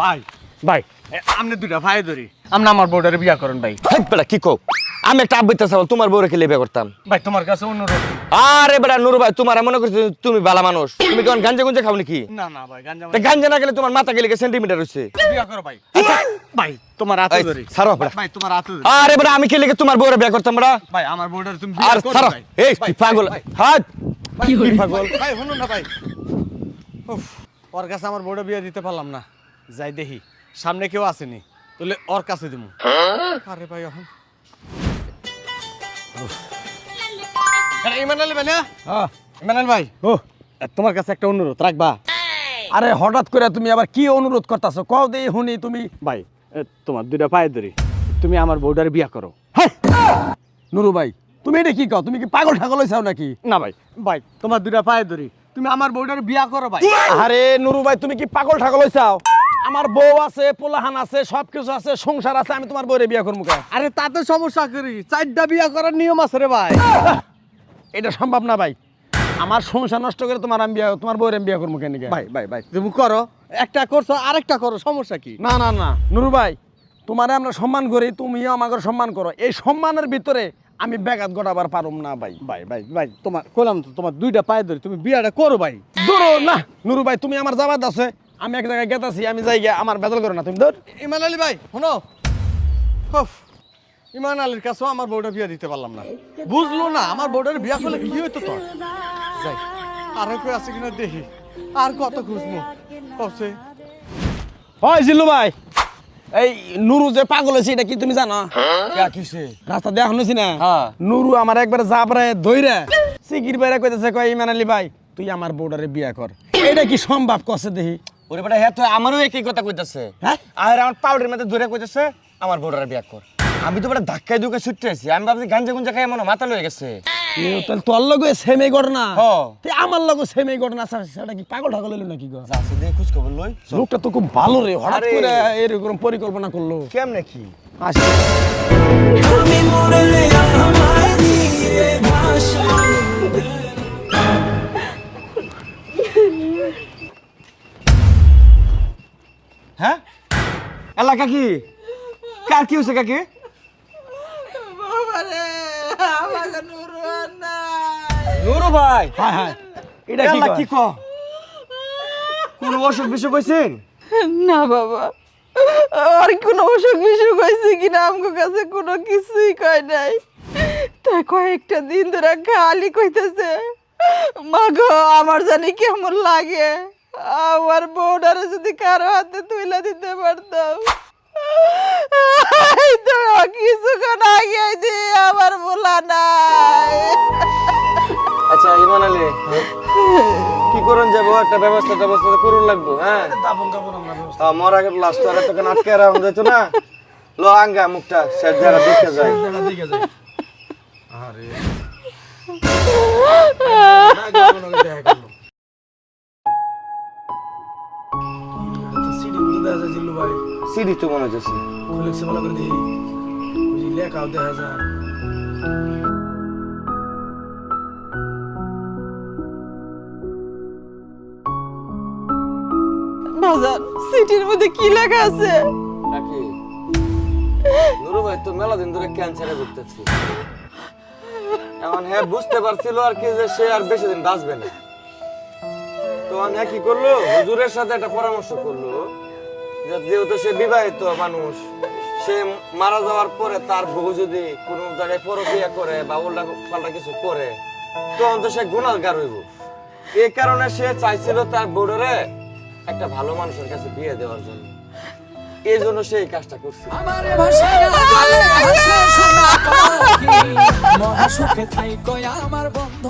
ভাই। ভাই। আপনি দুটা ভাই ধরি। আপনি আমার বউটারে বিয়া করেন ভাই। বেটা কি কও? আমি একটা তোমার বউরে খেলে বিয়ে করতাম। ভাই তোমার কাছে অনুরোধ। আরে বেটা নুরু ভাই তোমার মনে করছি তুমি ভালো মানুষ। তুমি গাঞ্জা গুঞ্জা খাও নাকি? না না ভাই গাঞ্জা তা গাঞ্জা না গেলে তোমার মাথা গেলে সেন্টিমিটার হচ্ছে বিয়া করো ভাই। ভাই তোমার হাতে ধরি। ছাড়ো বেটা। ভাই তোমার হাতে ধরি। আরে বেটা আমি খেলে তোমার বউরে বিয়ে করতাম বেটা ভাই আমার বউটারে তুমি বিয়া করো ছাড়ো। ভাই। এই কি পাগল। হাত। কি পাগল? ভাই শুনুন না ভাই। উফ, ওর কাছে আমার বউটা বিয়ে দিতে পারলাম না। যাই দেখি। সামনে কেউ আসেনি তাহলে ওর কাছে দিমু। আরে ভাই এখন। আরে ইমানাল ভাই না? ইমানাল ভাই। ও তোমার কাছে একটা অনুরোধ রাখবা। আরে হঠাৎ করে তুমি আবার কি অনুরোধ করতেছো? কও দেই হুনি তুমি। ভাই তোমার দুইটা পায়ে ধরি। তুমি আমার বউটারে বিয়া করো। হাই! নুরু ভাই তুমি এটা কি কও? তুমি কি পাগল ঠাগল হইছাও নাকি? না ভাই ভাই তোমার দুইটা পায়ে ধরি। তুমি আমার বউটারে বিয়া করো ভাই। আরে নুরু ভাই তুমি কি পাগল ঠাগল হইছাও? আমার বউ আছে পোলাহান আছে সব কিছু আছে সংসার আছে আমি তোমার বউরে বিয়া করব আরে তাতে সমস্যা করি চারটা বিয়া করার নিয়ম আছে রে ভাই। এটা সম্ভব না ভাই। আমার সংসার নষ্ট করে তোমার আমি বিয়া তোমার বউরে বিয়া করব কেন ভাই ভাই ভাই তুমি করো একটা করছ আরেকটা করো সমস্যা কি? না না না নুরু ভাই তোমারে আমরা সম্মান করি তুমিও আমাকে সম্মান করো। এই সম্মানের ভিতরে আমি ব্যাঘাত ঘটাবার পারুম না ভাই। ভাই ভাই ভাই তোমার কইলাম তো তোমার দুইটা পায়ে ধরি তুমি বিয়াটা করো ভাই। ধরো না নুরু ভাই তুমি আমার জাবাত আছে আমি এক জায়গায় গেতাছি আমি যাই গিয়া আমার বেদল করো না তুমি ধর। ইমান আলী ভাই শোনো। ইমান আলীর কাছেও আমার বউটা বিয়া দিতে পারলাম না। বুঝলো না আমার বউটার বিয়া করলে কি হইতো তোর? যাই আর কেউ আছে কিনা দেখি। আর কত খুঁজবো? কবছে হয় জিল্লু ভাই এই নুরু যে পাগল হয়েছে এটা কি তুমি জানো? কে কিছে রাস্তা দেখা শুনেছি না? হ্যাঁ। নুরু আমার একবার জাবরে ধইরা সিকির বাইরে কইতেছে কয় ইমান আলী ভাই তুই আমার বউডারে বিয়া কর। এটা কি সম্ভব? কছে দেখি? ওরে বেটা হ্যাঁ তো আমারও একই কথা কইতাছে। হ্যাঁ? আর আমার পাউডার মধ্যে ধরে কইতাছে আমার বউরে বিয়ে কর। আমি তো বেটা ধাক্কায় ধুকে ছুটতে আছি আমি ভাবছি গাঞ্জা গুঞ্জা খাই মনে মাথা লয়ে গেছে। তাহলে তোর লগে সেমে ঘটনা? হ। তে আমার লগে সেমে ঘটনা সেটা কি পাগল ঠাগল হইল নাকি গো? যাচ্ছে দিয়ে খোঁজ খবর লই। লোকটা তো খুব ভালো রে হঠাৎ। করে এরকম পরিকল্পনা করল। কেমনে কি? আসি। আমি মরলে হ্যাঁ? এলাকা কি কার কি হয়েছে কাকে? নুরু ভাই? হ্যাঁ হ্যাঁ এটা কি এলা কি ক কোন অসুখ বিসুখ হয়েছেন? না বাবা আর কোনো অসুখ বিসুখ হয়েছে কিনা আমার কাছে কোনো কিছুই কয় নাই। তাই কয়েকটা দিন ধরে খালি কইতেছে মা গো আমার জানি কেমন লাগে। আমার বউডারে যদি কারও হাতে তুইলা দিতে পারতাম। কিছুক্ষণ আগে দি আমার বলা নাই। আচ্ছা ইমান আলী কি করুন যাব একটা ব্যবস্থা ব্যবস্থা করুন লাগবো হ্যাঁ? হ্যাঁ, মর আগে লাস্ট আর তোকে আটকে রাখুন যেত না লো আঙ্গা মুখটা শেষ যারা দেখে যায়। সিডি তো মনে হচ্ছে। বাজার সিটির মধ্যে কি লেখা আছে? নাকি? নুরু ভাই তো মেলা দিন ধরে ক্যান্সারে ভুগতেছি। এখন হ্যাঁ বুঝতে পারছিল আর কি যে সে আর বেশি দিন বাঁচবে না। তো হ্যাঁ কি করল হুজুরের সাথে একটা পরামর্শ করল। যেহেতু সে বিবাহিত মানুষ, সে মারা যাওয়ার পরে তার বউ যদি কোনো জায়গায় পরক্রিয়া করে বা উল্টা পাল্টা কিছু করে, তখন তো সে গুণাগার হইব। এই কারণে সে চাইছিল তার বউরে একটা ভালো মানুষের কাছে বিয়ে দেওয়ার জন্য। এই জন্য সে এই কাজটা করছে। আমার বন্ধ